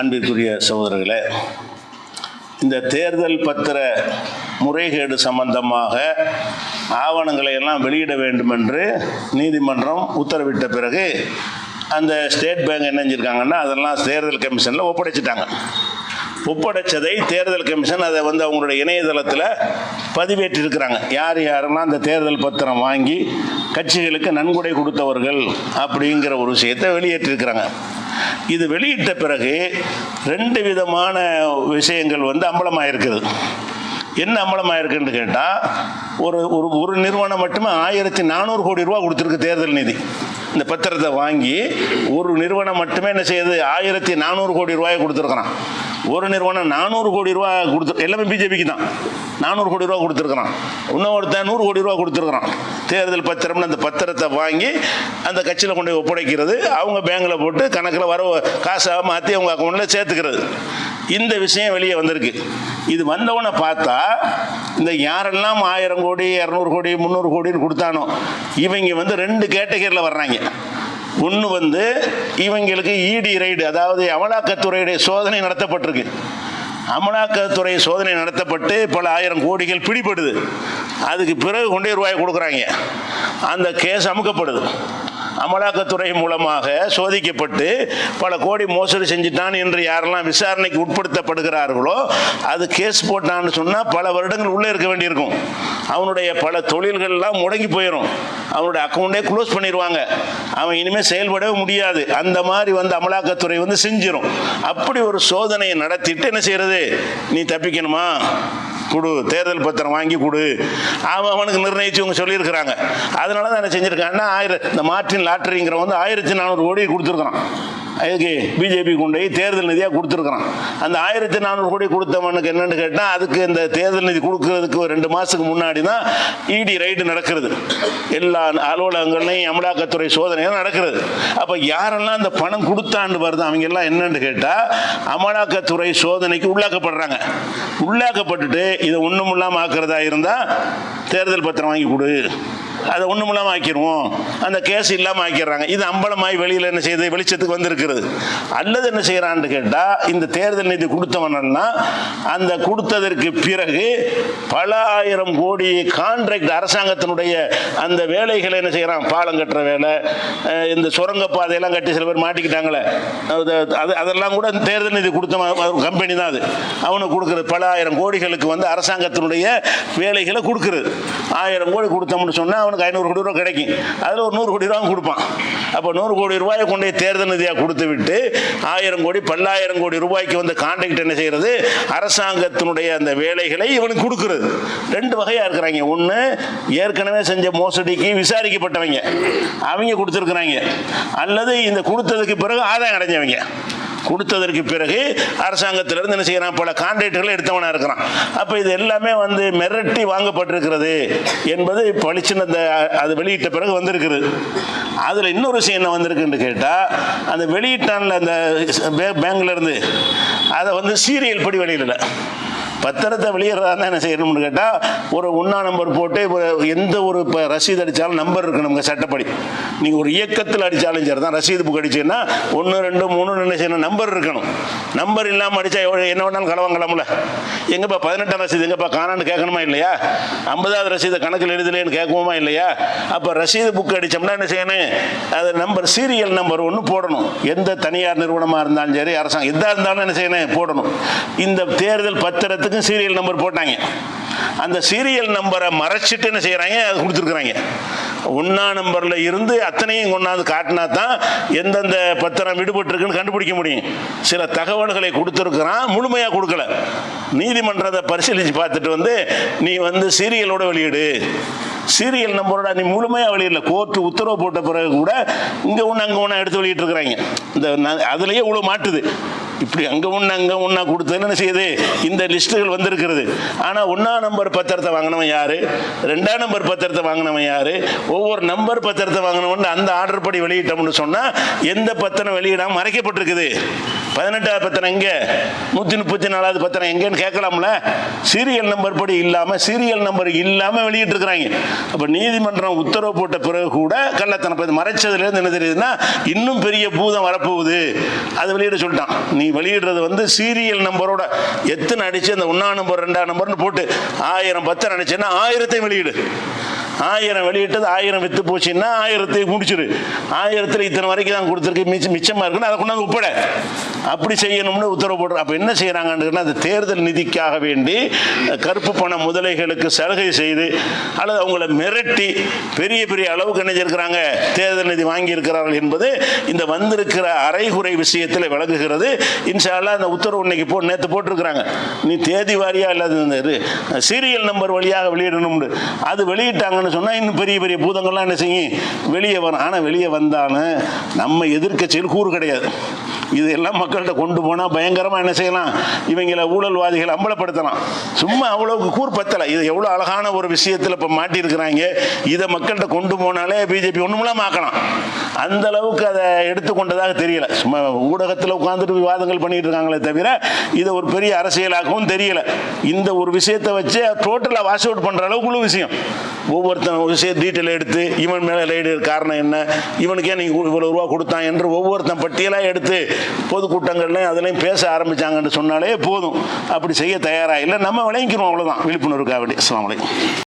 அன்பிற்குரிய சகோதரர்களே இந்த தேர்தல் பத்திர முறைகேடு சம்பந்தமாக ஆவணங்களை எல்லாம் வெளியிட வேண்டும் என்று நீதிமன்றம் உத்தரவிட்ட பிறகு அந்த ஸ்டேட் பேங்க் என்ன செஞ்சிருக்காங்கன்னா அதெல்லாம் தேர்தல் கமிஷனில் ஒப்படைச்சிட்டாங்க. ஒப்படைச்சதை தேர்தல் கமிஷன் அதை வந்து அவங்களுடைய இணையதளத்தில் பதிவேற்றிருக்கிறாங்க. யார் யாரெல்லாம் அந்த தேர்தல் பத்திரம் வாங்கி கட்சிகளுக்கு நன்கொடை கொடுத்தவர்கள் அப்படிங்கிற ஒரு விஷயத்தை வெளியேற்றிருக்கிறாங்க. இது வெளியிட்ட பிறகு ரெண்டு விதமான விஷயங்கள் வந்து அம்பலமாயிருக்குது. என்ன அம்பலமாயிருக்குன்னு கேட்டால் ஒரு ஒரு ஒரு நிறுவனம் மட்டுமே ஆயிரத்தி நானூறு கோடி ரூபா கொடுத்துருக்கு தேர்தல் நிதி. இந்த பத்திரத்தை வாங்கி ஒரு நிறுவனம் மட்டுமே என்ன செய்யுது? ஆயிரத்தி நானூறு கோடி ரூபாயை கொடுத்துருக்குறான். ஒரு நிறுவனம் நானூறு கோடி ரூபா கொடுத்து எல்லாமே பிஜேபிக்கு தான். நானூறு கோடி ரூபா கொடுத்துருக்குறான். இன்னொருத்தன் நூறு கோடி ரூபா கொடுத்துருக்குறான். தேர்தல் பத்திரம்னு அந்த பத்திரத்தை வாங்கி அந்த கட்சியில் கொண்டு போய் ஒப்படைக்கிறது அவங்க பேங்கில் போட்டு கணக்கில் வர காசாக மாற்றி அவங்க அக்கௌண்ட்டில் சேர்த்துக்கிறது. இந்த விஷயம் வெளியே வந்திருக்கு. இது வந்தவனை பார்த்தா இந்த யாரெல்லாம் ஆயிரம் கோடி இரநூறு கோடி முந்நூறு கோடின்னு கொடுத்தானோ இவங்க வந்து ரெண்டு கேட்டகரியில் வர்றாங்க. ஒன்று வந்து இவங்களுக்கு இடி ரைடு அதாவது அமலாக்கத்துறையுடைய சோதனை நடத்தப்பட்டிருக்கு. அமலாக்கத்துறை சோதனை நடத்தப்பட்டு பல ஆயிரம் கோடிகள் பிடிபடுது. அதுக்கு பிறகு கொண்டே ரூபாய் கொடுக்குறாங்க. அந்த கேஸ் அமுக்கப்படுது. அமலாக்கத்துறை மூலமாக சோதிக்கப்பட்டு பல கோடி மோசடி செஞ்சிட்டான் என்று யாரெல்லாம் விசாரணைக்கு உட்படுத்தப்படுகிறார்களோ அது கேஸ் போட்டான்னு சொன்னால் பல வருடங்கள் உள்ளே இருக்க வேண்டியிருக்கும். அவனுடைய பல தொழில்கள்லாம் முடங்கி போயிடும் அவனுடைய அக்கௌண்ட்டே க்ளோஸ் பண்ணிடுவாங்க அவன் இனிமேல் செயல்படவே முடியாது. அந்த மாதிரி வந்து அமலாக்கத்துறை வந்து செஞ்சிடும் அப்படி ஒரு சோதனையை நடத்திட்டு என்ன செய்யறது? நீ தப்பிக்கணுமா? கொடு. தேர்தல் பத்திரம் வாங்கி கொடு. அவன் அவனுக்கு நிர்ணயிச்சு இவங்க சொல்லியிருக்கிறாங்க. அதனால தான் என்ன செஞ்சுருக்காங்கன்னா ஆயிரம் இந்த மார்டின் லாட்டரிங்கிற வந்து ஆயிரத்தி நானூறு கோடி கொடுத்துருக்குறான். இதுக்கு பிஜேபி கொண்டு போய் தேர்தல் நிதியாக கொடுத்துருக்குறான். அந்த ஆயிரத்தி நானூறு கோடி கொடுத்தவனுக்கு என்னென்னு கேட்டால் அதுக்கு இந்த தேர்தல் நிதி கொடுக்கறதுக்கு ஒரு ரெண்டு மாதத்துக்கு முன்னாடி தான் இடி ரைடு நடக்கிறது. எல்லா அலுவலகங்கள்லையும் அமலாக்கத்துறை சோதனைகள் நடக்கிறது. அப்போ யாரெல்லாம் அந்த பணம் கொடுத்தான்னு வருது அவங்க எல்லாம் என்னன்னு கேட்டால் அமலாக்கத்துறை சோதனைக்கு உள்ளாக்கப்படுறாங்க. உள்ளாக்கப்பட்டுட்டு இதை ஒன்றும் இல்லாமல் ஆக்கிறதா இருந்தால் தேர்தல் பத்திரம் வாங்கி கொடு. அதை ஒன்றும் இல்லாமல் ஆக்கிடுவோம் அந்த கேஸ் இல்லாமல் ஆக்கிடுறாங்க. இது அம்பலமாய் வெளியில் என்ன செய்யுது? வெளிச்சத்துக்கு வந்திருக்கிறது. அல்லது என்ன செய்கிறான்னு கேட்டால் இந்த தேர்தல் நிதி கொடுத்தவனா அந்த கொடுத்ததற்கு பிறகு பல ஆயிரம் கோடி கான்ட்ராக்ட் அரசாங்கத்தினுடைய அந்த வேலைகளை என்ன செய்கிறான் பாலம் கட்டுற வேலை இந்த சுரங்கப்பாதையெல்லாம் கட்டி சில பேர் மாட்டிக்கிட்டாங்களே. அது அது- அதெல்லாம் கூட தேர்தல் நிதி கொடுத்த கம்பெனி தான் அது. அவனுக்கு கொடுக்குறது பல ஆயிரம் கோடிகளுக்கு வந்து அரசாங்கத்தினுடைய வேலைகளை கொடுக்குறது ஆயிரம் கோடி கொடுத்தோம்னு சொன்னால் அவனுக்கு ஐநூறு கோடி ரூபா கிடைக்கும். அதில் ஒரு நூறு கோடி ரூபா கொடுப்பான். அப்போ நூறு கோடி ரூபாயை கொண்டு தேர்தல் நிதியாக கொடுத்து விட்டு ஆயிரம் கோடி பல்லாயிரம் கோடி ரூபாய்க்கு வந்து கான்ட்ராக்ட் என்ன செய்கிறது அரசாங்கத்தினுடைய அந்த வேலைகளை இவனுக்கு கொடுக்குறது. ரெண்டு வகையாக இருக்கிறாங்க. ஒன்று ஏற்கனவே செஞ்ச மோசடிக்கு விசாரிக்கப்பட்டவங்க. அவங்க கொடுத்துருக்குறாங்க. அல்லது இந்த கொடுத்ததுக்கு பிறகு ஆதாயம் அடைஞ்சவங்க. கொடுத்ததற்கு பிறகு அரசாங்கத்திலிருந்து என்ன செய்யறான்? பல கான்ட்ராக்டுகளை எடுத்தவனா இருக்கிறான். அப்போ இது எல்லாமே வந்து மிரட்டி வாங்கப்பட்டிருக்கிறது என்பது பளிச்சுன்னு அந்த அது வெளியிட்ட பிறகு வந்திருக்கிறது அதில் இன்னொரு விஷயம் என்ன வந்திருக்குன்னு கேட்டால் அந்த வெளியிட்டான்ல அந்த பே- பேங்க்ல இருந்து அதை வந்து சீரியல் படி வெளியிடல. பத்திரத்தை வெளியிடுறதா இருந்தால் என்ன செய்யணும்னு கேட்டால் ஒரு ஒன்றா நம்பர் போட்டு ஒரு எந்த ஒரு இப்போ ரசீது அடித்தாலும் நம்பர் இருக்கணுங்க சட்டப்படி. நீங்கள் ஒரு இயக்கத்தில் அடித்தாலும் சரி தான் ரசீது புக் அடிச்சீங்கன்னா ஒன்று ரெண்டு மூணு என்ன செய்யணும்? நம்பர் இருக்கணும். நம்பர் இல்லாமல் அடித்தா என்ன வேணாலும் களவாங்கலாம்ல எங்கப்பா பதினெட்டாம் ரசீது? எங்கப்பா காணான்னு கேட்கணுமா இல்லையா? ஐம்பதாவது ரசீதை கணக்கில் எழுதலேன்னு கேட்குவோமா இல்லையா? அப்போ ரசீது புக் அடித்தோம்னா என்ன செய்யணும்? அது நம்பர் சீரியல் நம்பர் ஒன்று போடணும். எந்த தனியார் நிறுவனமாக இருந்தாலும் சரி அரசாங்கம் எதாக இருந்தாலும் என்ன செய்யணும்? போடணும். இந்த தேர்தல் பத்திரத்தை எல்லாத்துக்கும் சீரியல் நம்பர் போட்டாங்க. அந்த சீரியல் நம்பரை மறைச்சிட்டு என்ன செய்கிறாங்க அது கொடுத்துருக்குறாங்க. ஒன்றா நம்பரில் இருந்து அத்தனையும் கொண்டாந்து காட்டினா தான் எந்தெந்த பத்திரம் விடுபட்டிருக்குன்னு கண்டுபிடிக்க முடியும். சில தகவல்களை கொடுத்துருக்குறான் முழுமையாக கொடுக்கல. நீதிமன்றத்தை பரிசீலித்து பார்த்துட்டு வந்து நீ வந்து சீரியலோட வெளியிடு. சீரியல் நம்பரோட நீ முழுமையாக வெளியிடல. கோர்ட்டு உத்தரவு போட்ட பிறகு கூட இங்கே ஒன்று அங்கே ஒன்று எடுத்து வெளியிட்டிருக்கிறாங்க. இந்த அதுலேயே இவ்வளோ மாட்டுது. இப்படி அங்கே ஒன்று அங்கே ஒன்றா கொடுத்ததுன்னு என்ன செய்யுது? இந்த லிஸ்ட்டுகள் வந்திருக்கிறது. ஆனால் ஒன்றா நம்பர் பத்திரத்தை வாங்கினவன் யார்? ரெண்டாம் நம்பர் பத்திரத்தை வாங்கினவன் யார்? ஒவ்வொரு நம்பர் பத்திரத்தை வாங்கினவன் அந்த ஆர்டர் படி வெளியிட்டோம்னு சொன்னால் எந்த பத்திரம் வெளியிடாமல் மறைக்கப்பட்டிருக்குது? பதினெட்டாவது பத்திரம் எங்கே? நூற்றி முப்பத்தி நாலாவது பத்திரம் எங்கேன்னு கேட்கலாம்ல? சீரியல் நம்பர் படி இல்லாமல் சீரியல் நம்பர் இல்லாமல் வெளியிட்டிருக்கிறாங்க. அப்போ நீதிமன்றம் உத்தரவு போட்ட பிறகு கூட கள்ளத்தனம் இப்போ மறைச்சதுலேருந்து என்ன தெரியுதுன்னா இன்னும் பெரிய பூதம் வரப்போகுது. அது வெளியிட சொல்லிட்டான். நீ வெளியிடுறது வந்து சீரியல் நம்பரோட. எத்தனை அடிச்சு அந்த ஒன்றாம் நம்பர் ரெண்டாம் நம்பர்னு போட்டு ஆயிரம் பத்திரம் அடிச்சேன்னா ஆயிரத்தையும் வெளியிடு. ஆயிரம் வெளியிட்டது ஆயிரம் வித்து போச்சுன்னா ஆயிரத்தை முடிச்சிரு ஆயிரத்தில் இத்தனை வரைக்கும் தான் கொடுத்துருக்கு. மிச்சம் மிச்சமாக இருக்குன்னு அதை கொண்டாந்து ஒப்பிட அப்படி செய்யணும்னு உத்தரவு போடுற அப்போ என்ன செய்கிறாங்கன்னு அந்த தேர்தல் நிதிக்காக வேண்டி கருப்பு பண முதலைகளுக்கு சலுகை செய்து அல்லது அவங்கள மிரட்டி பெரிய பெரிய அளவுக்கு நினைஞ்சிருக்கிறாங்க தேர்தல் நிதி வாங்கியிருக்கிறார்கள் என்பது இந்த வந்திருக்கிற அரைகுறை விஷயத்தில் விளங்குகிறது. இன்ஷால்லாம் அந்த உத்தரவு இன்னைக்கு போ நேற்று போட்டிருக்கிறாங்க. நீ தேதி வாரியாக இல்லாத இந்த சீரியல் நம்பர் வழியாக வெளியிடணும்னு. அது வெளியிட்டாங்கன்னு சொன்னால் இன்னும் பெரிய பெரிய பூதங்கள்லாம் என்ன செய்யும்? வெளியே வரும். ஆனால் வெளியே வந்தாலும் நம்ம எதிர்க்கட்சியில் கூறு கிடையாது. இதெல்லாம் மக்கள்கிட்ட கொண்டு போனால் பயங்கரமாக என்ன செய்யலாம்? இவங்களை ஊழல்வாதிகள் அம்பலப்படுத்தலாம். சும்மா அவ்வளோக்கு கூர் பத்தலை இது எவ்வளோ அழகான ஒரு விஷயத்தில் இப்போ மாட்டியிருக்கிறாங்க. இதை மக்கள்கிட்ட கொண்டு போனாலே பிஜேபி ஒன்றுமெல்லாம் ஆக்கலாம். அந்த அளவுக்கு அதை எடுத்துக்கொண்டதாக தெரியல. சும்மா ஊடகத்தில் உட்காந்துட்டு விவாதங்கள் பண்ணிட்டு இருக்காங்களே தவிர இதை ஒரு பெரிய அரசியலாகவும் தெரியல. இந்த ஒரு விஷயத்தை வச்சு டோட்டலாக வாஷ் அவுட் பண்ணுற அளவுக்கு உள்ள விஷயம். ஒவ்வொருத்தன் விஷயம் டீட்டெயில் எடுத்து இவன் மேலே ரைடு காரணம் என்ன? இவனுக்கே நீங்கள் இவ்வளோ ரூபா கொடுத்தான் என்று ஒவ்வொருத்தன் பட்டியலாக எடுத்து பொதுக்கூட்டங்கள்லையும் அதெல்லாம் பேச ஆரம்பிச்சாங்கன்னு சொன்னாலே போதும். அப்படி செய்ய தயாராக இல்லை நம்ம விளங்கிக்கிறோம் அவ்வளோதான் விழிப்புணர்வுக்காக காவடி அஸ்ஸலாமு அலைக்கும்.